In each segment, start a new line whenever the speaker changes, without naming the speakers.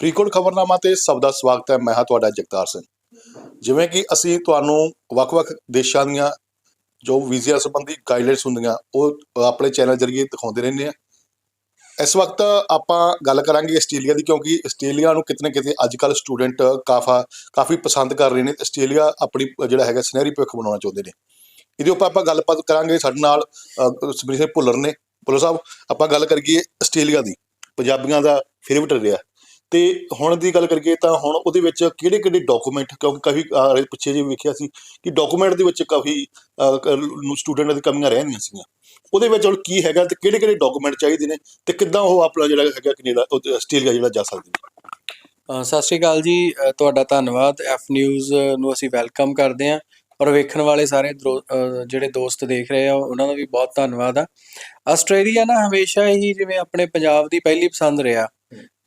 ਫਰੀਦਕੋਟ ਖਬਰਨਾਮਾ ਤੇ ਸਭ ਦਾ ਸਵਾਗਤ ਹੈ। ਮੈਂ ਹਾਂ ਤੁਹਾਡਾ ਜਗਤਾਰ ਸਿੰਘ। ਜਿਵੇਂ ਕਿ ਅਸੀਂ ਤੁਹਾਨੂੰ ਵੱਖ-ਵੱਖ ਦੇਸ਼ਾਂ ਦੀਆਂ ਜੋ ਵੀਜ਼ਾ ਸੰਬੰਧੀ ਗਾਈਡਲਾਈਨਸ ਹੁੰਦੀਆਂ, ਉਹ ਆਪਣੇ ਚੈਨਲ ਜ਼ਰੀਏ ਦਿਖਾਉਂਦੇ ਰਹਿੰਦੇ ਆ ਇਸ ਵਕਤ ਆਪਾਂ ਗੱਲ ਕਰਾਂਗੇ ਆਸਟ੍ਰੇਲੀਆ ਦੀ, ਕਿਉਂਕਿ ਆਸਟ੍ਰੇਲੀਆ ਨੂੰ ਕਿਤੇ ਨਾ ਕਿਤੇ ਅੱਜ ਕੱਲ ਸਟੂਡੈਂਟ ਕਾਫਾ, ਕਾਫੀ ਪਸੰਦ ਕਰ ਰਹੇ ਨੇ। ਆਸਟ੍ਰੇਲੀਆ ਆਪਣੀ ਜਿਹੜਾ ਹੈਗਾ ਸੁਨਹਿਰੀ ਭਵਿੱਖ ਬਣਾਉਣਾ ਚਾਹੁੰਦੇ ਨੇ। ਇਹਦੇ ਉੱਪਰ ਆਪਾਂ ਗੱਲਬਾਤ ਕਰਾਂਗੇ ਸਾਡੇ ਨਾਲ ਸਮਰੀਤ ਸਿੰਘ ਭੁੱਲਰ ਨੇ। ਭੁੱਲਰ ਸਾਹਿਬ, ਆਪਾਂ ਗੱਲ ਕਰੀਏ ਆਸਟ੍ਰੇਲੀਆ ਦੀ। ਪੰਜਾਬੀਆਂ ਦਾ ਫੇਵਰਟ ਰਿਹਾ। ਤੇ ਹੁਣ ਦੀ ਗੱਲ ਕਰੀਏ ਤਾਂ ਹੁਣ ਉਹਦੇ ਵਿੱਚ ਕਿਹੜੇ ਕਿਹੜੇ ਡਾਕੂਮੈਂਟ ਕਿਉਂਕਿ ਕਾਫੀ ਪਿੱਛੇ ਜੇ ਵੇਖਿਆ ਸੀ ਕਿ ਡਾਕੂਮੈਂਟ ਦੇ ਵਿੱਚ ਕਾਫੀ ਸਟੂਡੈਂਟ ਦੀ ਕਮੀਆਂ ਰਹਿੰਦੀਆਂ ਸੀਗੀਆਂ। ਉਹਦੇ ਵਿੱਚ ਹੁਣ ਕੀ ਹੈਗਾ ਤੇ ਕਿਹੜੇ ਕਿਹੜੇ ਡਾਕੂਮੈਂਟ ਚਾਹੀਦੇ ਨੇ ਤੇ ਕਿੱਦਾਂ ਉਹ ਆਪਣਾ ਜਿਹੜਾ ਹੈਗਾ ਕੈਨੇਡਾ ਉਹ ਆਸਟ੍ਰੇਲੀਆ ਜਿਹੜਾ ਜਾ ਸਕਦੇ ਨੇ
ਸਤਿ ਸ਼੍ਰੀ ਅਕਾਲ ਜੀ। ਤੁਹਾਡਾ ਧੰਨਵਾਦ। ਐਫ ਨਿਊਜ਼ ਨੂੰ ਅਸੀਂ ਵੈਲਕਮ ਕਰਦੇ ਹਾਂ ਔਰ ਵੇਖਣ ਵਾਲੇ ਸਾਰੇ ਦਰੋ- ਜਿਹੜੇ ਦੋਸਤ ਦੇਖ ਰਹੇ ਆ, ਉਹਨਾਂ ਦਾ ਵੀ ਬਹੁਤ ਧੰਨਵਾਦ ਆ। ਆਸਟ੍ਰੇਲੀਆ ਨਾ ਹਮੇਸ਼ਾ ਹੀ ਜਿਵੇਂ ਆਪਣੇ ਪੰਜਾਬ ਦੀ ਪਹਿਲੀ ਪਸੰਦ ਰਿਹਾ।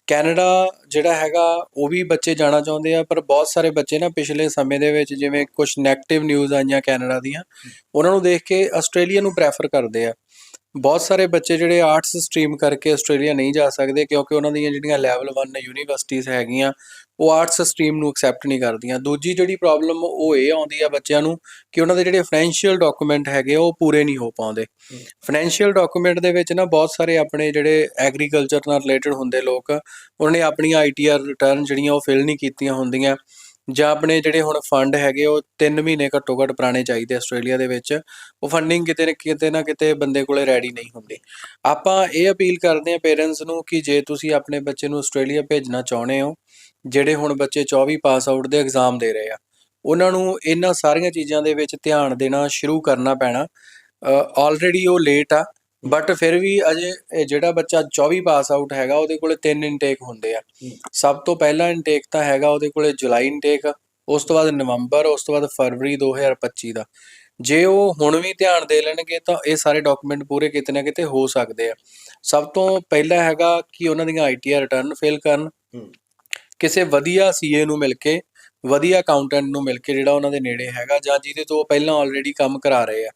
ਕੈਨੇਡਾ ਜਿਹੜਾ ਹੈਗਾ ਉਹ ਵੀ ਬੱਚੇ ਜਾਣਾ ਚਾਹੁੰਦੇ ਆ ਪਰ ਬਹੁਤ ਸਾਰੇ ਬੱਚੇ ਨਾ ਪਿਛਲੇ ਸਮੇਂ ਦੇ ਵਿੱਚ ਜਿਵੇਂ ਕੁਝ 네ਗੇਟਿਵ ਨਿਊਜ਼ ਆਈਆਂ ਕੈਨੇਡਾ ਦੀਆਂ ਉਹਨਾਂ ਨੂੰ ਦੇਖ ਕੇ ਆਸਟ੍ਰੇਲੀਆ ਨੂੰ ਪ੍ਰੈਫਰ ਕਰਦੇ ਆ। ਬਹੁਤ ਸਾਰੇ ਬੱਚੇ ਜਿਹੜੇ ਆਰਟਸ ਸਟਰੀਮ ਕਰਕੇ ਆਸਟ੍ਰੇਲੀਆ ਨਹੀਂ ਜਾ ਸਕਦੇ ਕਿਉਂਕਿ ਉਹਨਾਂ ਦੀਆਂ ਜਿਹੜੀਆਂ ਲੈਵਲ 1 ਯੂਨੀਵਰਸਿਟੀਆਂ ਹੈਗੀਆਂ ਉਹ ਆਰਟਸ ਸਟਰੀਮ ਨੂੰ ਐਕਸੈਪਟ ਨਹੀਂ ਕਰਦੀਆਂ। ਦੂਜੀ ਜਿਹੜੀ ਪ੍ਰੋਬਲਮ ਉਹ ਇਹ ਆਉਂਦੀ ਆ ਬੱਚਿਆਂ ਨੂੰ ਕਿ ਉਹਨਾਂ ਦੇ ਜਿਹੜੇ ਫਾਈਨੈਂਸ਼ੀਅਲ ਡਾਕੂਮੈਂਟ ਹੈਗੇ ਆ, ਉਹ ਪੂਰੇ ਨਹੀਂ ਹੋ ਪਾਉਂਦੇ। ਫਾਈਨੈਂਸ਼ੀਅਲ ਡਾਕੂਮੈਂਟ ਦੇ ਵਿੱਚ ਨਾ ਬਹੁਤ ਸਾਰੇ ਆਪਣੇ ਜਿਹੜੇ ਐਗਰੀਕਲਚਰ ਨਾਲ ਰਿਲੇਟਡ ਹੁੰਦੇ ਲੋਕ ਉਹਨਾਂ ਨੇ ਆਪਣੀਆਂ ਆਈਟੀਆਰ ਰਿਟਰਨ ਜਿਹੜੀਆਂ ਉਹ ਫਿਲ ਨਹੀਂ ਕੀਤੀਆਂ ਹੁੰਦੀਆਂ। ਜਾਂ ਆਪਣੇ ਜਿਹੜੇ ਹੁਣ ਫੰਡ ਹੈਗੇ ਉਹ 3 ਮਹੀਨੇ ਘੱਟੋ ਘੱਟ ਪੁਰਾਣੇ ਚਾਹੀਦੇ ਆਸਟ੍ਰੇਲੀਆ ਦੇ ਵਿੱਚ। ਉਹ ਫੰਡਿੰਗ ਕਿਤੇ ਨਾ ਕਿਤੇ ਨਾ ਕਿਤੇ ਬੰਦੇ ਕੋਲੇ ਰੈਡੀ ਨਹੀਂ ਹੁੰਦੀ। ਆਪਾਂ ਇਹ ਅਪੀਲ ਕਰਦੇ ਹਾਂ ਪੇਰੈਂਟਸ ਨੂੰ ਕਿ ਜੇ ਤੁਸੀਂ ਆਪਣੇ ਬੱਚੇ ਨੂੰ ਆਸਟ੍ਰੇਲੀਆ ਭੇਜਣਾ ਚਾਹੁੰਦੇ ਹੋ, ਜਿਹੜੇ ਹੁਣ ਬੱਚੇ 24 ਪਾਸ ਆਊਟ ਦੇ ਐਗਜ਼ਾਮ ਦੇ ਰਹੇ ਆ, ਉਹਨਾਂ ਨੂੰ ਇਹਨਾਂ ਸਾਰੀਆਂ ਚੀਜ਼ਾਂ ਦੇ ਵਿੱਚ ਧਿਆਨ ਦੇਣਾ ਸ਼ੁਰੂ ਕਰਨਾ ਪੈਣਾ। ਆਲਰੇਡੀ ਉਹ ਲੇਟ ਆ ਬਟ ਫਿਰ ਵੀ ਅਜੇ ਇਹ ਜਿਹੜਾ ਬੱਚਾ 24 ਪਾਸ ਆਊਟ ਹੈਗਾ ਉਹਦੇ ਕੋਲੇ ਤਿੰਨ ਇਨਟੇਕ ਹੁੰਦੇ ਆ। ਸਭ ਤੋਂ ਪਹਿਲਾ ਇਨਟੇਕ ਤਾਂ ਹੈਗਾ ਉਹਦੇ ਕੋਲੇ ਜੁਲਾਈ ਇਨਟੇਕ ਉਸ ਤੋਂ ਬਾਅਦ ਨਵੰਬਰ ਉਸ ਤੋਂ ਬਾਅਦ ਫਰਵਰੀ 2025 ਦਾ। ਜੇ ਉਹ ਹੁਣ ਵੀ ਧਿਆਨ ਦੇ ਲੈਣਗੇ ਤਾਂ ਇਹ ਸਾਰੇ ਡਾਕੂਮੈਂਟ ਪੂਰੇ ਕਿਤੇ ਨਾ ਕਿਤੇ ਹੋ ਸਕਦੇ ਆ। ਸਭ ਤੋਂ ਪਹਿਲਾ ਹੈਗਾ ਕਿ ਉਹਨਾਂ ਦੀਆਂ ਆਈਟੀਆਰ ਰਿਟਰਨ ਫਿਲ ਕਰਨ। ਕਿਸੇ ਵਧੀਆ ਸੀਏ ਨੂੰ ਮਿਲ ਕੇ ਵਧੀਆ ਅਕਾਊਂਟੈਂਟ ਨੂੰ ਮਿਲ ਕੇ ਜਿਹੜਾ ਉਹਨਾਂ ਦੇ ਨੇੜੇ ਹੈਗਾ ਜਾਂ ਜਿਹਦੇ ਤੋਂ ਉਹ ਪਹਿਲਾਂ ਆਲਰੇਡੀ ਕੰਮ ਕਰਾ ਰਹੇ ਆ।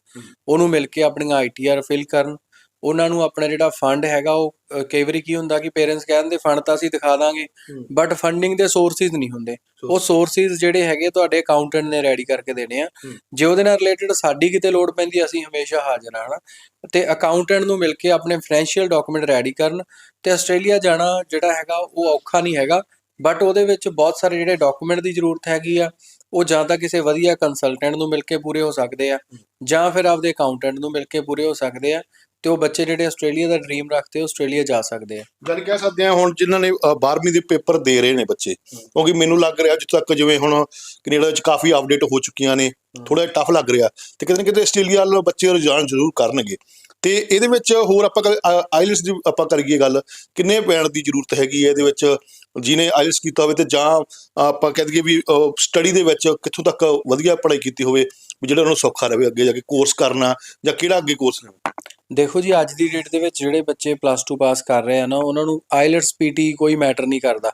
ਉਹਨੂੰ ਮਿਲ ਕੇ ਆਪਣੀਆਂ ਆਈਟੀਆਰ ਫਿਲ ਕਰਨ। ਉਹਨਾਂ ਨੂੰ ਆਪਣਾ ਜਿਹੜਾ ਫੰਡ ਹੈਗਾ ਉਹ ਅ, ਕਈ ਵਾਰੀ ਕੀ ਹੁੰਦਾ ਕਿ ਪੇਰੈਂਟਸ ਕਹਿੰਦੇ ਫੰਡ ਤਾਂ ਅਸੀਂ ਦਿਖਾ ਦਾਂਗੇ
ਹੂੰ।
ਬਟ ਫੰਡਿੰਗ ਦੇ ਸੋਰਸਿਸ ਨਹੀਂ ਹੁੰਦੇ। ਉਹ ਸੋਰਸਿਸ ਜਿਹੜੇ ਹੈਗੇ ਤੁਹਾਡੇ ਅਕਾਊਂਟੈਂਟ ਨੇ ਰੈਡੀ ਕਰਕੇ ਦੇਣੇ ਆ।
ਹੂੰ।
ਜੇ ਉਹਦੇ ਨਾਲ ਰਿਲੇਟਡ ਸਾਡੀ ਕਿਤੇ ਲੋੜ ਪੈਂਦੀ ਅਸੀਂ ਹਮੇਸ਼ਾ ਹਾਜ਼ਰ ਹਾਂ ਹਨਾ। ਤੇ ਅਕਾਊਂਟੈਂਟ ਨੂੰ ਮਿਲ ਕੇ ਆਪਣੇ ਫਾਈਨੈਂਸ਼ੀਅਲ ਡਾਕੂਮੈਂਟ ਰੈਡੀ ਕਰਨ। ਤੇ ਆਸਟ੍ਰੇਲੀਆ ਜਾਣਾ ਜਿਹੜਾ ਹੈਗਾ ਉਹ ਔਖਾ ਨਹੀਂ ਹੈਗਾ ਬਟ ਉਹਦੇ ਵਿੱਚ ਬਹੁਤ ਸਾਰੇ ਜਿਹੜੇ ਡਾਕੂਮੈਂਟ ਦੀ ਜ਼ਰੂਰਤ ਹੈਗੀ ਆ ਉਹ ਜਾਂ ਤਾਂ ਕਿਸੇ ਵਧੀਆ ਕੰਸਲਟੈਂਟ ਨੂੰ ਮਿਲ ਕੇ ਪੂਰੇ ਹੋ ਸਕਦੇ ਆ ਜਾਂ ਫਿਰ ਆਪਦੇ ਅਕਾਊਂਟੈਂਟ ਨੂੰ ਮਿਲ ਕੇ ਪੂਰੇ ਹੋ ਸਕਦੇ ਆ। ਤੇ ਉਹ ਬੱਚੇ ਜਿਹੜੇ ਆਸਟ੍ਰੇਲੀਆ ਦਾ ਡ੍ਰੀਮ ਰੱਖਦੇ ਆਸਟ੍ਰੇਲੀਆ ਜਾ ਸਕਦੇ ਆ।
ਗੱਲ ਕਹਿ ਸਕਦੇ ਆ ਹੁਣ ਜਿਨ੍ਹਾਂ ਨੇ 12ਵੀਂ ਦੇ ਪੇਪਰ ਦੇ ਰਹੇ ਨੇ ਬੱਚੇ। ਕਿਉਂਕਿ ਮੈਨੂੰ ਲੱਗ ਰਿਹਾ ਜਿੱਥੇ ਤੱਕ ਜਿਵੇਂ ਹੁਣ ਕੈਨੇਡਾ ਵਿੱਚ ਕਾਫੀ ਅਪਡੇਟ ਹੋ ਚੁੱਕੀਆਂ ਨੇ ਥੋੜਾ ਟਫ ਲੱਗ ਰਿਹਾ। ਤੇ ਕਿਤੇ ਨਾ ਕਿਤੇ ਆਸਟ੍ਰੇਲੀਆ ਵੱਲ ਬੱਚੇ ਰੁਝਾਨ ਜ਼ਰੂਰ ਕਰਨਗੇ। ਤੇ ਇਹਦੇ ਵਿੱਚ ਹੋਰ ਆਪਾਂ ਆਈਲਟਸ ਦੀ ਆਪਾਂ ਕਰੀਏ ਗੱਲ, ਕਿੰਨੇ ਪੈਣ ਦੀ ਜ਼ਰੂਰਤ ਹੈਗੀ ਹੈ ਇਹਦੇ ਵਿੱਚ? ਜਿਹਨੇ ਆਈਲਟਸ ਕੀਤਾ ਹੋਵੇ ਤੇ ਜਾਂ ਆਪਾਂ ਕਹਿ ਦਈਏ ਵੀ ਸਟੱਡੀ ਦੇ ਵਿੱਚ ਕਿੱਥੋਂ ਤੱਕ ਵਧੀਆ ਪੜ੍ਹਾਈ ਕੀਤੀ ਹੋਵੇ, ਵੀ ਜਿਹੜਾ ਉਹਨੂੰ ਸੌਖਾ ਰਹੇ, ਅੱਗੇ ਜਾ ਕੇ ਕੋਰਸ ਕਰਨਾ ਜਾਂ ਕਿਹੜਾ ਅੱਗੇ ਕੋਰਸ ਲੈਣਾ?
ਦੇਖੋ ਜੀ, ਅੱਜ ਦੀ ਡੇਟ ਦੇ ਵਿੱਚ ਜਿਹੜੇ ਬੱਚੇ ਪਲੱਸ 2 ਪਾਸ ਕਰ ਰਹੇ ਆ ਨਾ, ਉਹਨਾਂ ਨੂੰ ਆਈਲਟਸ ਪੀਟੀ ਕੋਈ ਮੈਟਰ ਨਹੀਂ ਕਰਦਾ।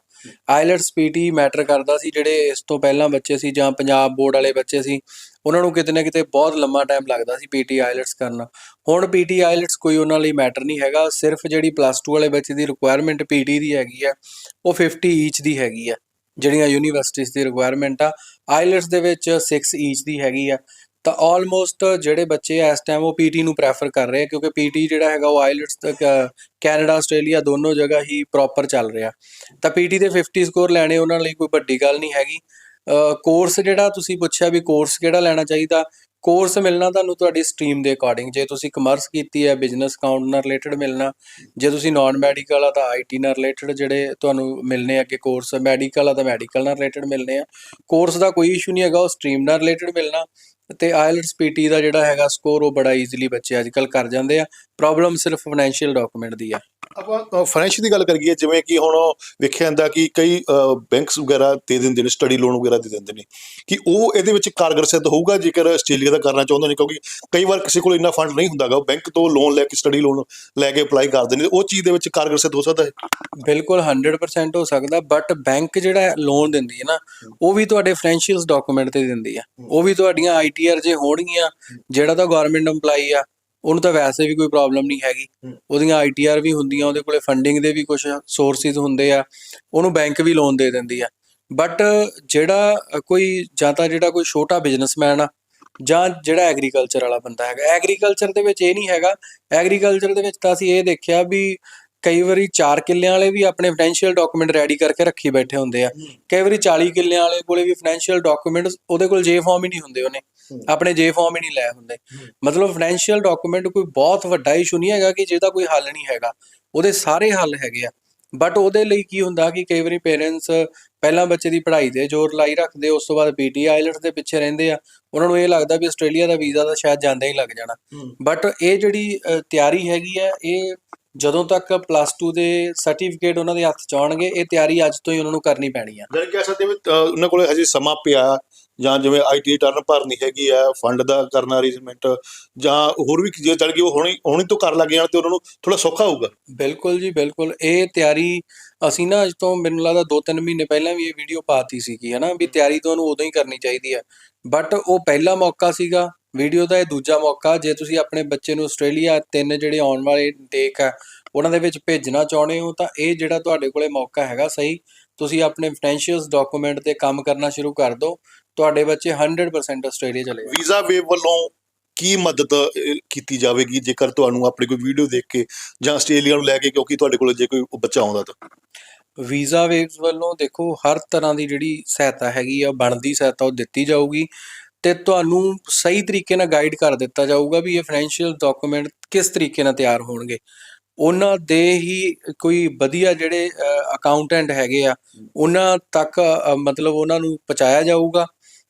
ਆਈਲਟਸ ਪੀਟੀ ਮੈਟਰ ਕਰਦਾ ਸੀ, ਜਿਹੜੇ ਇਸ ਤੋਂ ਪਹਿਲਾਂ ਬੱਚੇ ਸੀ ਜਾਂ ਪੰਜਾਬ ਬੋਰਡ ਵਾਲੇ ਬੱਚੇ ਸੀ, ਉਹਨਾਂ ਨੂੰ ਕਿਤੇ ਨਾ ਕਿਤੇ ਬਹੁਤ ਲੰਮਾ ਟਾਈਮ ਲੱਗਦਾ ਸੀ ਪੀਟੀ ਆਈਲਟਸ ਕਰਨਾ ਹੁਣ ਪੀਟੀ ਆਈਲਟਸ ਕੋਈ ਉਹਨਾਂ ਲਈ ਮੈਟਰ ਨਹੀਂ ਹੈਗਾ, ਸਿਰਫ ਜਿਹੜੀ ਪਲੱਸ 2 ਵਾਲੇ ਬੱਚੇ ਦੀ ਰਿਕੁਆਇਰਮੈਂਟ ਪੀਟੀ ਦੀ ਹੈਗੀ ਆ, ਉਹ 50 ਈਚ ਦੀ ਹੈਗੀ ਆ, ਜਿਹੜੀਆਂ ਯੂਨੀਵਰਸਿਟੀਜ਼ ਦੀ ਰਿਕੁਆਇਰਮੈਂਟ ਆ। ਆਈਲਟਸ ਦੇ ਵਿੱਚ 6 ਈਚ ਦੀ ਹੈਗੀ ਆ। ਤਾਂ ਆਲਮੋਸਟ ਜਿਹੜੇ ਬੱਚੇ ਆ, ਇਸ ਟਾਈਮ ਉਹ ਪੀਟੀ ਨੂੰ ਪ੍ਰੈਫਰ ਕਰ ਰਹੇ ਆ, ਕਿਉਂਕਿ ਪੀਟੀ ਜਿਹੜਾ ਹੈਗਾ ਉਹ ਆਈਲਟਸ ਤੱਕ ਕੈਨੇਡਾ ਆਸਟ੍ਰੇਲੀਆ ਦੋਨੋਂ ਜਗ੍ਹਾ ਹੀ ਪ੍ਰੋਪਰ ਚੱਲ ਰਿਹਾ। ਤਾਂ ਪੀਟੀ ਦੇ 50 ਸਕੋਰ ਲੈਣੇ ਉਹਨਾਂ ਲਈ ਕੋਈ ਵੱਡੀ ਗੱਲ ਨਹੀਂ ਹੈਗੀ। ਕੋਰਸ ਜਿਹੜਾ ਤੁਸੀਂ ਪੁੱਛਿਆ ਵੀ ਕੋਰਸ ਕਿਹੜਾ ਲੈਣਾ ਚਾਹੀਦਾ ਕੋਰਸ ਮਿਲਣਾ ਤੁਹਾਨੂੰ ਤੁਹਾਡੀ ਸਟਰੀਮ ਦੇ ਅਕੋਰਡਿੰਗ ਜੇ ਤੁਸੀਂ ਕਮਰਸ ਕੀਤੀ ਹੈ ਬਿਜ਼ਨਸ ਅਕਾਊਂਟ ਨਾਲ ਰਿਲੇਟਡ ਮਿਲਣਾ, ਜੇ ਤੁਸੀਂ ਨਾਨ ਮੈਡੀਕਲ ਆ, ਤਾਂ ਆਈਟੀ ਨਾਲ ਰਿਲੇਟਡ ਜਿਹੜੇ ਤੁਹਾਨੂੰ ਮਿਲਨੇ ਅੱਗੇ ਕੋਰਸ ਮੈਡੀਕਲ ਆ, ਤਾਂ ਮੈਡੀਕਲ ਨਾਲ ਰਿਲੇਟਡ ਮਿਲਨੇ ਆ। ਕੋਰਸ ਦਾ ਕੋਈ ਇਸ਼ੂ ਨਹੀਂ ਹੈਗਾ, ਉਹ ਸਟਰੀਮ ਨਾਲ ਰਿਲੇਟਡ ਮਿਲਣਾ। ਤੇ ਆਇਲਟਸ ਪੀਟੀ ਦਾ ਜਿਹੜਾ ਹੈਗਾ ਸਕੋਰ ਉਹ ਬੜਾ ਈਜ਼ੀਲੀ ਬੱਚੇ ਅੱਜਕੱਲ ਕਰ ਜਾਂਦੇ ਆ। ਪ੍ਰੋਬਲਮ ਸਿਰਫ ਫਾਈਨੈਂਸ਼ੀਅਲ ਡਾਕੂਮੈਂਟ ਦੀ ਆ।
ਆਪਾਂ ਫਾਈਨੈਂਸ਼ੀਅਲ ਦੀ ਗੱਲ ਕਰੀਏ, ਜਿਵੇਂ ਕਿ ਹੁਣ ਵੇਖਿਆ ਜਾਂਦਾ ਕਿ ਕਈ ਬੈਂਕਸ ਵਗੈਰਾ ਦੇ ਦਿੰਦੇ ਨੇ ਸਟੱਡੀ ਲੋਨ ਵਗੈਰਾ ਦੇ ਦਿੰਦੇ ਨੇ, ਕਿ ਉਹ ਇਹਦੇ ਵਿੱਚ ਕਾਰਗਰ ਸਿੱਧ ਹੋਊਗਾ, ਜੇਕਰ ਆਸਟ੍ਰੇਲੀਆ ਦਾ ਕਰਨਾ ਚਾਹੁੰਦੇ ਨੇ, ਕਿਉਂਕਿ ਕਈ ਵਾਰ ਕਿਸੇ ਕੋਲ ਇੰਨਾ ਫੰਡ ਨਹੀਂ ਹੁੰਦਾਗਾ, ਉਹ ਬੈਂਕ ਤੋਂ ਲੋਨ ਲੈ ਕੇ ਸਟੱਡੀ ਲੋਨ ਲੈ ਕੇ ਅਪਲਾਈ ਕਰਦੇ ਨੇ, ਉਹ ਚੀਜ਼ ਦੇ ਵਿੱਚ ਕਾਰਗਰ ਸਿੱਧ ਹੋ ਸਕਦਾ ਹੈ?
ਬਿਲਕੁਲ 100% ਹੋ ਸਕਦਾ ਬਟ ਬੈਂਕ ਜਿਹੜਾ ਲੋਨ ਦਿੰਦੀ ਹੈ ਨਾ, ਉਹ ਵੀ ਤੁਹਾਡੇ ਫਾਈਨੈਂਸ਼ੀਅਲਸ ਡਾਕੂਮੈਂਟ ਤੇ ਦਿੰਦੀ ਆ ਉਹ ਵੀ ਤੁਹਾਡੀਆਂ ਆਈਟੀਆਰ ਜੇ ਹੋਣਗੀਆਂ, ਜਿਹੜਾ ਤਾਂ ਗਵਰਨਮੈਂਟ EMPLOYE ਆ ਉਹਨੂੰ ਤਾਂ ਵੈਸੇ ਵੀ ਕੋਈ ਪ੍ਰੋਬਲਮ ਨਹੀਂ ਹੈਗੀ। ਉਹਦੀਆਂ ਆਈਟੀਆਰ ਵੀ ਹੁੰਦੀਆਂ ਉਹਦੇ ਕੋਲੇ ਫੰਡਿੰਗ ਦੇ ਵੀ ਕੁਝ ਸੋਰਸਿਸ ਹੁੰਦੇ ਆ। ਉਹਨੂੰ ਬੈਂਕ ਵੀ ਲੋਨ ਦੇ ਦਿੰਦੀ ਆ। ਬਟ ਜਿਹੜਾ ਕੋਈ ਜਾਂ ਤਾਂ ਜਿਹੜਾ ਕੋਈ ਛੋਟਾ ਬਿਜ਼ਨਸਮੈਨ ਆ ਜਾਂ ਜਿਹੜਾ ਐਗਰੀਕਲਚਰ ਵਾਲਾ ਬੰਦਾ ਹੈਗਾ। ਐਗਰੀਕਲਚਰ ਦੇ ਵਿੱਚ ਇਹ ਨਹੀਂ ਹੈਗਾ। ਐਗਰੀਕਲਚਰ ਦੇ ਵਿੱਚ ਤਾਂ ਅਸੀਂ ਇਹ ਦੇਖਿਆ ਵੀ ਕਈ ਵਾਰੀ 4 ਕਿੱਲਿਆਂ ਵਾਲੇ ਵੀ ਆਪਣੇ ਫਾਈਨੈਂਸ਼ੀਅਲ ਡਾਕੂਮੈਂਟ ਰੈਡੀ ਕਰਕੇ ਰੱਖੀ ਬੈਠੇ ਹੁੰਦੇ ਆ। ਕਈ ਵਾਰੀ 40 ਕਿੱਲਿਆਂ ਵਾਲੇ ਕੋਲੇ ਵੀ ਫਾਈਨੈਂਸ਼ੀਅਲ ਡਾਕੂਮੈਂਟਸ ਉਹਦੇ ਕੋਲ ਜੇ ਫਾਰਮ ਹੀ ਨਹੀਂ ਹੁੰਦੇ ਉਹਨੇ। ਆਪਣੇ ਜੇ ਫਾਰਮ ਹੀ ਨਹੀਂ ਲੈ ਹੁੰਦੇ। ਮਤਲਬ ਫਾਈਨੈਂਸ਼ੀਅਲ ਡਾਕੂਮੈਂਟ ਕੋਈ ਬਹੁਤ ਵੱਡਾ ਇਸ਼ੂ ਨਹੀਂ ਹੈਗਾ ਕਿ ਜਿਹਦਾ ਕੋਈ ਹੱਲ ਨਹੀਂ ਹੈਗਾ। ਉਹਦੇ ਸਾਰੇ ਹੱਲ ਹੈਗੇ ਆ। ਬਟ ਉਹਦੇ ਲਈ ਕੀ ਹੁੰਦਾ ਕਿ ਕਈ ਵਾਰੀ ਪੇਰੈਂਟਸ ਪਹਿਲਾਂ ਬੱਚੇ ਦੀ ਪੜ੍ਹਾਈ ਤੇ ਜ਼ੋਰ ਲਾਈ ਰੱਖਦੇ ਉਸ ਤੋਂ ਬਾਅਦ ਪੀਟੀ ਆਈਲਟਸ ਦੇ ਪਿੱਛੇ ਰਹਿੰਦੇ ਆ। ਉਹਨਾਂ ਨੂੰ ਇਹ ਲੱਗਦਾ ਵੀ ਆਸਟ੍ਰੇਲੀਆ ਦਾ ਵੀਜ਼ਾ ਤਾਂ ਸ਼ਾਇਦ ਜਾਂਦਾ ਹੀ ਲੱਗ ਜਾਣਾ। ਬਟ ਇਹ ਜਿਹੜੀ ਤਿਆਰੀ ਹੈਗੀ ਆ ਇਹ ਜਦੋਂ ਤੱਕ ਪਲੱਸ 2 ਦੇ ਸਰਟੀਫਿਕੇਟ ਉਹਨਾਂ ਦੇ ਹੱਥ ਚ ਆਉਣਗੇ ਇਹ ਤਿਆਰੀ ਅੱਜ ਤੋਂ ਹੀ ਉਹਨਾਂ ਨੂੰ ਕਰਨੀ ਪੈਣੀ ਆ।
ਜਾਣੀ ਕਹਿ ਸਕਦੇ ਵੀ ਉਹਨਾਂ ਕੋਲੇ ਹਜੇ ਸਮਾਂ ਪਿਆ ਜਾਂ ਜਿਵੇਂ ਆਈਟੀ ਟਰਨ ਭਰਨੀ ਹੈਗੀ ਆ ਫੰਡ ਦਾ ਕਰਨਾ ਅਰੇਂਜਮੈਂਟ ਜਾਂ ਹੋਰ ਵੀ ਜੇ ਚੜ ਗਈ, ਉਹ ਹੁਣੀ ਹੁਣੀ ਤੋਂ ਕਰ ਲੱਗ ਜਾਣ ਤੇ ਉਹਨਾਂ ਨੂੰ ਥੋੜਾ ਸੌਖਾ ਹੋਊਗਾ।
ਬਿਲਕੁਲ ਜੀ, ਬਿਲਕੁਲ। ਇਹ ਤਿਆਰੀ ਅਸੀਂ ਨਾ ਅੱਜ ਤੋਂ ਮੈਨੂੰ ਲੱਗਦਾ 2-3 ਮਹੀਨੇ ਪਹਿਲਾਂ ਵੀ ਇਹ ਵੀਡੀਓ ਪਾਤੀ ਸੀਗੀ, ਹਨਾ, ਵੀ ਤਿਆਰੀ ਤੁਹਾਨੂੰ ਉਦੋਂ ਹੀ ਕਰਨੀ ਚਾਹੀਦੀ ਹੈ ਬਟ ਉਹ ਪਹਿਲਾ ਮੌਕਾ ਸੀਗਾ ਵੀਡੀਓ ਦਾ ਇਹ ਦੂਜਾ ਮੌਕਾ। ਜੇ ਤੁਸੀਂ ਆਪਣੇ ਬੱਚੇ ਨੂੰ ਆਸਟ੍ਰੇਲੀਆ ਤਿੰਨ ਜਿਹੜੇ ਆਉਣ ਵਾਲੇ ਟੇਕ ਆ, ਉਹਨਾਂ ਦੇ ਵਿੱਚ ਭੇਜਣਾ ਚਾਹੁੰਦੇ ਹੋ, ਤਾਂ ਇਹ ਜਿਹੜਾ ਤੁਹਾਡੇ ਕੋਲੇ ਮੌਕਾ ਹੈਗਾ, ਸਹੀ। ਤੁਸੀਂ ਆਪਣੇ ਫਾਈਨੈਂਸ਼ੀਅਲਸ ਡਾਕੂਮੈਂਟ ਤੇ ਕੰਮ ਕਰਨਾ ਸ਼ੁਰੂ ਕਰ ਦਿਓ। ਤੁਹਾਡੇ ਬੱਚੇ 100% ਆਸਟ੍ਰੇਲੀਆ ਚਲੇ ਜਾਣਗੇ
ਵੀਜ਼ਾ ਵੇਵ ਵੱਲੋਂ ਕੀ ਮਦਦ ਕੀਤੀ ਜਾਵੇਗੀ ਜੇਕਰ ਤੁਹਾਨੂੰ ਆਪਣੀ ਕੋਈ ਵੀਡੀਓ ਦੇਖ ਕੇ ਜਾਂ ਆਸਟ੍ਰੇਲੀਆ ਨੂੰ ਲੈ ਕੇ ਕਿਉਂਕਿ ਤੁਹਾਡੇ ਕੋਲ ਜੇ ਕੋਈ ਬੱਚਾ ਆਉਂਦਾ ਤਾਂ?
ਵੀਜ਼ਾ ਵੇਵਸ ਵੱਲੋਂ ਦੇਖੋ ਹਰ ਤਰ੍ਹਾਂ ਦੀ ਜਿਹੜੀ ਸਹਾਇਤਾ ਹੈਗੀ ਆ ਬਣਦੀ ਸਹਾਇਤਾ ਉਹ ਦਿੱਤੀ ਜਾਊਗੀ ਤੇ ਤੁਹਾਨੂੰ ਸਹੀ ਤਰੀਕੇ ਨਾਲ ਗਾਈਡ ਕਰ ਦਿੱਤਾ ਜਾਊਗਾ ਵੀ ਇਹ ਫਾਈਨੈਂਸ਼ੀਅਲ ਡਾਕੂਮੈਂਟ ਕਿਸ ਤਰੀਕੇ ਨਾਲ ਤਿਆਰ ਹੋਣਗੇ। ਉਹਨਾਂ ਦੇ ਹੀ ਕੋਈ ਵਧੀਆ ਜਿਹੜੇ ਅਕਾਊਂਟੈਂਟ ਹੈਗੇ ਆ ਉਹਨਾਂ ਤੱਕ ਅ, ਮਤਲਬ ਉਹਨਾਂ ਨੂੰ ਪਹੁੰਚਾਇਆ ਜਾਊਗਾ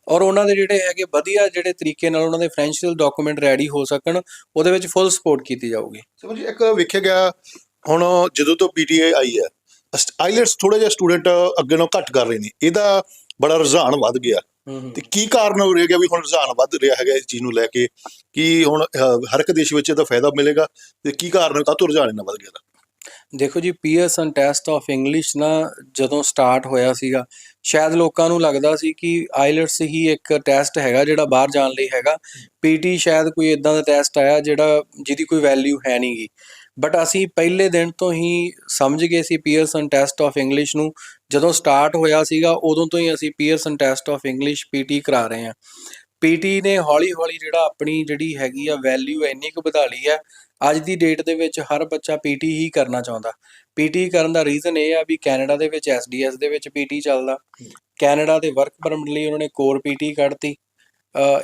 ਔਰ ਉਹਨਾਂ ਦੇ ਜਿਹੜੇ ਹੈਗੇ ਵਧੀਆ ਜਿਹੜੇ ਤਰੀਕੇ ਨਾਲ ਉਹਨਾਂ ਦੇ ਫਾਈਨੈਂਸ਼ੀਅਲ ਡਾਕੂਮੈਂਟ ਰੈਡੀ ਹੋ ਸਕਣ ਉਹਦੇ ਵਿੱਚ ਫੁੱਲ ਸਪੋਰਟ ਕੀਤੀ ਜਾਊਗੀ।
ਸਮਝ ਇੱਕ ਵੇਖਿਆ ਗਿਆ ਹੁਣ ਜਦੋਂ ਤੋਂ ਪੀਟੀਏ ਆਈ ਹੈ ਆਈਲੈਟਸ ਥੋੜਾ ਜਿਹਾ ਸਟੂਡੈਂਟ ਅੱਗੇ ਨਾਲੋਂ ਘੱਟ ਕਰ ਰਹੇ ਨੇ ਇਹਦਾ ਬੜਾ ਰੁਝਾਨ ਵੱਧ ਗਿਆ। ਤੇ ਕੀ ਕਾਰਨ ਹੋ ਰਿਹਾ ਵੀ ਹੁਣ ਰੁਝਾਨ ਵੱਧ ਰਿਹਾ ਹੈਗਾ ਇਸ ਚੀਜ਼ ਨੂੰ ਲੈ ਕੇ ਕਿ ਹੁਣ ਹਰ ਇੱਕ ਦੇਸ਼ ਵਿੱਚ ਇਹਦਾ ਫਾਇਦਾ ਮਿਲੇਗਾ ਤੇ ਕੀ ਕਾਰਨ ਕਾਹਤੋਂ ਰੁਝਾਨ ਇੰਨਾ ਵੱਧ ਗਿਆ ਦਾ
ਦੇਖੋ ਜੀ ਪੀਅਰਸਨ ਟੈਸਟ ਆਫ ਇੰਗਲਿਸ਼ ਨਾ ਜਦੋਂ ਸਟਾਰਟ ਹੋਇਆ ਸੀਗਾ, ਸ਼ਾਇਦ ਲੋਕਾਂ ਨੂੰ ਲੱਗਦਾ ਸੀ ਕਿ ਆਈਲਟਸ ਹੀ ਇੱਕ ਟੈਸਟ ਹੈਗਾ ਜਿਹੜਾ ਬਾਹਰ ਜਾਣ ਲਈ ਹੈਗਾ। ਪੀਟੀ ਸ਼ਾਇਦ ਕੋਈ ਇਦਾਂ ਦਾ ਟੈਸਟ ਆਇਆ ਜਿਹੜਾ ਜਿਹਦੀ ਕੋਈ ਵੈਲਿਊ ਹੈ ਨਹੀਂਗੀ ਬਟ ਅਸੀਂ ਪਹਿਲੇ ਦਿਨ ਤੋਂ ਹੀ ਸਮਝ ਗਏ ਸੀ ਪੀਅਰਸਨ ਟੈਸਟ ਆਫ ਇੰਗਲਿਸ਼ ਨੂੰ। ਜਦੋਂ ਸਟਾਰਟ ਹੋਇਆ ਸੀਗਾ, ਉਦੋਂ ਤੋਂ ਹੀ ਅਸੀਂ Pearson test of English PT ਕਰਾ ਰਹੇ ਹਾਂ। ਪੀਟੀ ਨੇ ਹੌਲੀ ਹੌਲੀ ਜਿਹੜਾ ਆਪਣੀ ਜਿਹੜੀ ਹੈਗੀ ਆ ਵੈਲਿਊ ਇੰਨੀ ਕੁ ਵਧਾ ਲਈ ਆ, ਅੱਜ ਦੀ ਡੇਟ ਦੇ ਵਿੱਚ ਹਰ ਬੱਚਾ ਪੀਟੀ ਹੀ ਕਰਨਾ ਚਾਹੁੰਦਾ। ਪੀਟੀ ਕਰਨ ਦਾ ਰੀਜ਼ਨ ਇਹ ਆ ਵੀ ਕੈਨੇਡਾ ਦੇ ਵਿੱਚ ਐਸਡੀਐਸ ਦੇ ਵਿੱਚ ਪੀਟੀ ਚੱਲਦਾ। ਕੈਨੇਡਾ ਦੇ ਵਰਕ ਪਰਮਿਟ ਲਈ ਉਹਨਾਂ ਨੇ ਕੋਰ ਪੀਟੀ ਕੱਢਤੀ।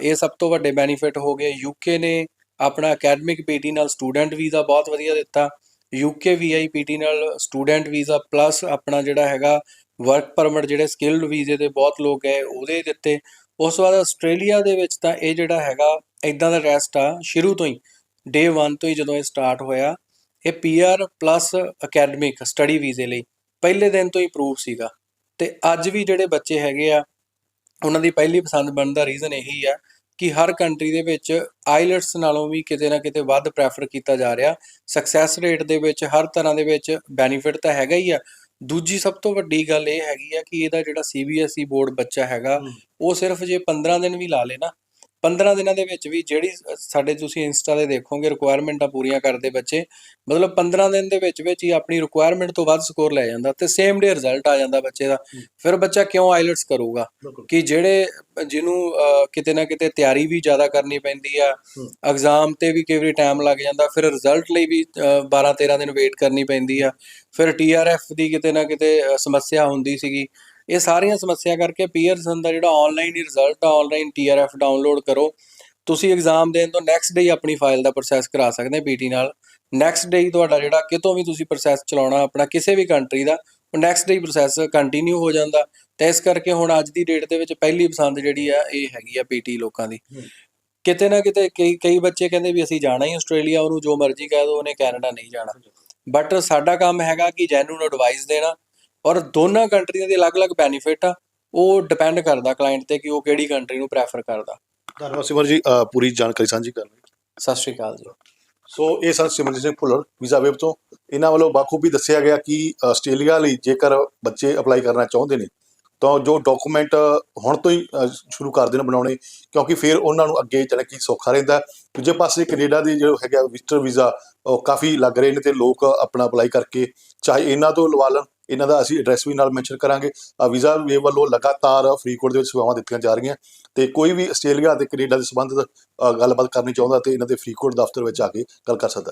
ਇਹ ਸਭ ਤੋਂ ਵੱਡੇ ਬੈਨੀਫਿਟ ਹੋ ਗਏ। ਯੂਕੇ ਨੇ ਆਪਣਾ ਅਕੈਡਮਿਕ ਪੀਟੀ ਨਾਲ ਸਟੂਡੈਂਟ ਵੀਜ਼ਾ ਬਹੁਤ ਵਧੀਆ ਦਿੱਤਾ। ਯੂਕੇ ਵੀਆਈ ਪੀਟੀ ਨਾਲ ਸਟੂਡੈਂਟ ਵੀਜ਼ਾ ਪਲੱਸ ਆਪਣਾ ਜਿਹੜਾ ਹੈਗਾ ਵਰਕ ਪਰਮਿਟ ਜਿਹੜੇ ਸਕਿਲਡ ਵੀਜ਼ੇ ਤੇ ਬਹੁਤ ਲੋਕ ਗਏ ਉਹਦੇ ਦਿੱਤੇ। ਉਸ ਤੋਂ ਬਾਅਦ ਆਸਟ੍ਰੇਲੀਆ ਦੇ ਵਿੱਚ ਤਾਂ ਇਹ ਜਿਹੜਾ ਹੈਗਾ ਇਦਾਂ ਦਾ ਟੈਸਟ ਆ, ਸ਼ੁਰੂ ਤੋਂ ਹੀ ਡੇ 1 ਤੋਂ ਹੀ ਜਦੋਂ ਇਹ ਸਟਾਰਟ ਹੋਇਆ, ਇਹ ਪੀਆਰ ਪਲੱਸ ਅਕੈਡਮਿਕ ਸਟੱਡੀ ਵੀਜ਼ੇ ਲਈ ਪਹਿਲੇ ਦਿਨ ਤੋਂ ਹੀ ਪ੍ਰੂਫ ਸੀਗਾ। ਤੇ ਅੱਜ ਵੀ ਜਿਹੜੇ ਬੱਚੇ ਹੈਗੇ ਆ, ਉਹਨਾਂ ਦੀ ਪਹਿਲੀ ਪਸੰਦ ਬਣਨ ਦਾ ਰੀਜ਼ਨ ਇਹੀ ਆ ਕਿ ਹਰ ਕੰਟਰੀ ਦੇ ਵਿੱਚ ਆਈਲਟਸ ਨਾਲੋਂ ਵੀ ਕਿਤੇ ਨਾ ਕਿਤੇ ਵੱਧ ਪ੍ਰੈਫਰ ਕੀਤਾ ਜਾ ਰਿਹਾ। ਸਕਸੈਸ ਰੇਟ ਦੇ ਵਿੱਚ ਹਰ ਤਰ੍ਹਾਂ ਦੇ ਵਿੱਚ ਬੈਨੀਫਿਟ ਤਾਂ ਹੈਗਾ ਹੀ ਆ ਦੂਜੀ ਸਭ ਤੋਂ ਵੱਡੀ ਗੱਲ ਇਹ ਹੈਗੀ ਆ ਕਿ ਇਹਦਾ ਜਿਹੜਾ ਸੀਬੀਐਸਈ ਬੋਰਡ ਬੱਚਾ ਹੈਗਾ ਉਹ ਸਿਰਫ ਜੇ 15 ਦਿਨ ਵੀ ਲਾ ਲੇ ਨਾ 15 ਦਿਨਾਂ ਦੇ ਵਿੱਚ ਵੀ ਜਿਹੜੀ ਸਾਡੇ ਤੁਸੀਂ ਇੰਸਟਾ ਤੇ ਦੇਖੋਗੇ ਰਿਕੁਆਇਰਮੈਂਟਾਂ ਪੂਰੀਆਂ ਕਰਦੇ ਬੱਚੇ ਮਤਲਬ 15 ਦਿਨ ਦੇ ਵਿੱਚ ਵਿੱਚ ਹੀ ਆਪਣੀ ਰਿਕੁਆਇਰਮੈਂਟ ਤੋਂ ਵੱਧ ਸਕੋਰ ਲੈ ਜਾਂਦਾ ਤੇ ਸੇਮ ਡੇ ਰਿਜ਼ਲਟ ਆ ਜਾਂਦਾ ਬੱਚੇ ਦਾ। ਫਿਰ ਬੱਚਾ ਕਿਉਂ ਆਈਲਟਸ ਕਰੂਗਾ? ਕਿ ਜਿਹੜੇ ਜਿਹਨੂੰ ਕਿਤੇ ਨਾ ਕਿਤੇ ਤਿਆਰੀ ਵੀ ਜ਼ਿਆਦਾ ਕਰਨੀ ਪੈਂਦੀ ਆ। ਐਗਜ਼ਾਮ ਤੇ ਵੀ ਕਈ ਵਾਰੀ ਟਾਈਮ ਲੱਗ ਜਾਂਦਾ ਫਿਰ ਰਿਜ਼ਲਟ ਲਈ ਵੀ 12 13 ਦਿਨ ਵੇਟ ਕਰਨੀ ਪੈਂਦੀ ਆ। ਫਿਰ ਟੀਆਰਐਫ ਦੀ ਕਿਤੇ ਨਾ ਕਿਤੇ ਸਮੱਸਿਆ ਹੁੰਦੀ ਸੀਗੀ। ਇਹ ਸਾਰੀਆਂ ਸਮੱਸਿਆ ਕਰਕੇ ਪੀਅਰਸਨ ਦਾ ਜਿਹੜਾ ਆਨਲਾਈਨ ਹੀ ਰਿਜ਼ਲਟ ਆ ਆਨਲਾਈਨ ਟੀਆਰਐਫ ਡਾਊਨਲੋਡ ਕਰੋ। ਤੁਸੀਂ ਐਗਜ਼ਾਮ ਦੇਣ ਤੋਂ ਨੈਕਸਟ ਡੇ ਆਪਣੀ ਫਾਈਲ ਦਾ ਪ੍ਰੋਸੈਸ ਕਰਾ ਸਕਦੇ ਪੀਟੀ ਨਾਲ। ਨੈਕਸਟ ਡੇ ਤੁਹਾਡਾ ਜਿਹੜਾ ਕਿਤੋਂ ਵੀ ਤੁਸੀਂ ਪ੍ਰੋਸੈਸ ਚਲਾਉਣਾ ਆਪਣਾ ਕਿਸੇ ਵੀ ਕੰਟਰੀ ਦਾ ਉਹ ਨੈਕਸਟ ਡੇ ਪ੍ਰੋਸੈਸ ਕੰਟੀਨਿਊ ਹੋ ਜਾਂਦਾ। ਤੇ ਇਸ ਕਰਕੇ ਹੁਣ ਅੱਜ ਦੀ ਡੇਟ ਦੇ ਵਿੱਚ ਪਹਿਲੀ ਪਸੰਦ ਜਿਹੜੀ ਆ ਇਹ ਹੈਗੀ ਆ ਪੀਟੀ ਲੋਕਾਂ ਦੀ।
ਹੂੰ।
ਕਿਤੇ ਨਾ ਕਿਤੇ ਕਈ ਕਈ ਬੱਚੇ ਕਹਿੰਦੇ ਵੀ ਅਸੀਂ ਜਾਣਾ ਹੀ ਆਸਟ੍ਰੇਲੀਆ ਉਹਨੂੰ ਜੋ ਮਰਜ਼ੀ ਕਹਿ ਦੋ ਉਹਨੇ ਕੈਨੇਡਾ ਨਹੀਂ ਜਾਣਾ। ਬਟ ਸਾਡਾ ਕੰਮ ਹੈਗਾ ਕਿ ਜੈਨੂਨ ਐਡਵਾਈਸ ਦੇਣਾ ਔਰ ਦੋਨਾਂ ਕੰਟਰੀਆਂ ਦੇ ਅਲੱਗ-ਅਲੱਗ ਬੈਨੀਫਿਟ ਆ ਉਹ ਡਿਪੈਂਡ ਕਰਦਾ ਕਲਾਇੰਟ ਤੇ ਕਿ ਉਹ ਕਿਹੜੀ ਕੰਟਰੀ ਨੂੰ ਪ੍ਰੈਫਰ ਕਰਦਾ।
ਧੰਨਵਾਦ ਸਿਮਰ ਜੀ ਅ, ਪੂਰੀ ਜਾਣਕਾਰੀ ਸਾਂਝੀ ਕਰਨ ਲਈ।
ਸਤਿ ਸ਼੍ਰੀ ਅਕਾਲ ਜੀ।
ਸੋ ਇਹ ਸਨ ਸਿਮਰਜੀਤ ਸਿੰਘ ਭੁੱਲਰ ਵੀਜ਼ਾ ਵੇਬ ਤੋਂ। ਇਹਨਾਂ ਵੱਲੋਂ ਬਾਖੂਬੀ ਦੱਸਿਆ ਗਿਆ ਕਿ ਆਸਟ੍ਰੇਲੀਆ ਲਈ ਜੇਕਰ ਬੱਚੇ ਅਪਲਾਈ ਕਰਨਾ ਚਾਹੁੰਦੇ ਨੇ ਤਾਂ ਜੋ ਡਾਕੂਮੈਂਟ ਹੁਣ ਤੋਂ ਹੀ ਸ਼ੁਰੂ ਕਰ ਦੇਣ ਬਣਾਉਣੇ, ਕਿਉਂਕਿ ਫਿਰ ਉਹਨਾਂ ਨੂੰ ਅੱਗੇ ਜਿਹੜਾ ਕਿ ਸੌਖਾ ਰਹਿੰਦਾ ਦੂਜੇ ਪਾਸੇ ਕੈਨੇਡਾ ਦੇ ਜੋ ਹੈਗਾ ਵਿਜ਼ਟਰ ਵੀਜ਼ਾ, ਉਹ ਕਾਫੀ ਲੱਗ ਰਹੇ ਨੇ ਤੇ ਲੋਕ ਆਪਣਾ ਅਪਲਾਈ ਕਰਕੇ, ਚਾਹੇ ਇਹਨਾਂ ਤੋਂ ਲਵਾ ਲੈਣ, ਇਹਨਾਂ ਦਾ ਅਸੀਂ ਐਡਰੈਸ ਵੀ ਨਾਲ ਮੈਂਸ਼ਨ ਕਰਾਂਗੇ। ਵੀਜ਼ਾ ਵੇ ਵੱਲੋਂ ਲਗਾਤਾਰ ਫਰੀਦਕੋਟ ਦੇ ਵਿੱਚ ਸੇਵਾਵਾਂ ਦਿੱਤੀਆਂ ਜਾ ਰਹੀਆਂ। ਤੇ ਕੋਈ ਵੀ ਆਸਟ੍ਰੇਲੀਆ ਤੇ ਕੈਨੇਡਾ ਦੇ ਸੰਬੰਧ ਗੱਲਬਾਤ ਕਰਨੀ ਚਾਹੁੰਦਾ ਤੇ ਇਹਨਾਂ ਦੇ ਫਰੀਦਕੋਟ ਦਫ਼ਤਰ ਵਿੱਚ ਆ ਕੇ ਗੱਲ ਕਰ ਸਕਦਾ